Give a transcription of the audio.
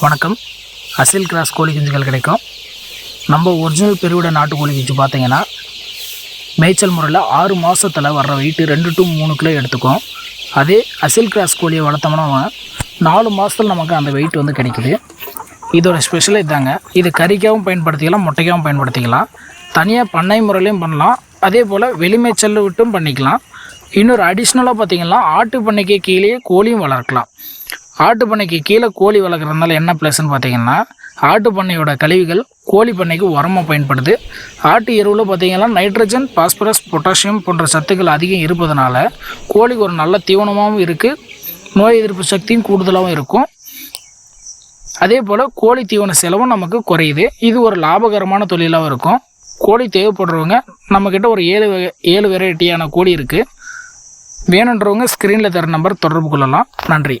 வணக்கம். அசில் கிராஸ் கோழி குஞ்சுகள் கிடைக்கும். நம்ம ஒரிஜினல் பெருவிட நாட்டுக்கோழி குஞ்சு பார்த்தீங்கன்னா மேய்ச்சல் முறையில் ஆறு மாதத்தில் வர்ற வெயிட்டு ரெண்டு டு மூணு கிலோ எடுத்துக்கும். அதே அசில் கிராஸ் கோழியை வளர்த்தோம்னா நாலு மாதத்தில் நமக்கு அந்த வெயிட் வந்து கிடைக்குது. இதோட ஸ்பெஷலே இதாங்க இது கறிக்காகவும் பயன்படுத்திக்கலாம் முட்டைக்காகவும் பயன்படுத்திக்கலாம். தனியாக பண்ணை முறையிலையும் பண்ணலாம். அதே போல் வெளிமேய்ச்சல் விட்டும் பண்ணிக்கலாம். இன்னொரு அடிஷ்னலாக பார்த்தீங்கன்னா ஆட்டு பண்ணைக்கு கீழே கோழியும் வளர்க்கலாம். ஆட்டு பண்ணைக்கு கீழே கோழி வளர்க்குறதுனால என்ன ப்ளஸ்ன்னு பார்த்தீங்கன்னா ஆட்டு பண்ணையோட கழிவுகள் கோழி பண்ணைக்கு உரமாக பயன்படுது. ஆட்டு எருவில் பார்த்தீங்கன்னா நைட்ரஜன் பாஸ்பரஸ் பொட்டாசியம் போன்ற சத்துக்கள் அதிகம் இருப்பதனால கோழிக்கு ஒரு நல்ல தீவனமாகவும் இருக்குது நோய் எதிர்ப்பு சக்தியும் கூடுதலாகவும் இருக்கும். அதே போல் கோழி தீவன செலவும் நமக்கு குறையுது. இது ஒரு லாபகரமான தொழிலாகவும் இருக்கும். கோழி தேவைப்படுறவங்க நம்மக்கிட்ட ஒரு ஏழு ஏழு வெரைட்டியான கோழி இருக்குது வேணுன்றவங்க ஸ்க்ரீனில் தர நம்பர் தொடர்பு கொள்ளலாம். நன்றி.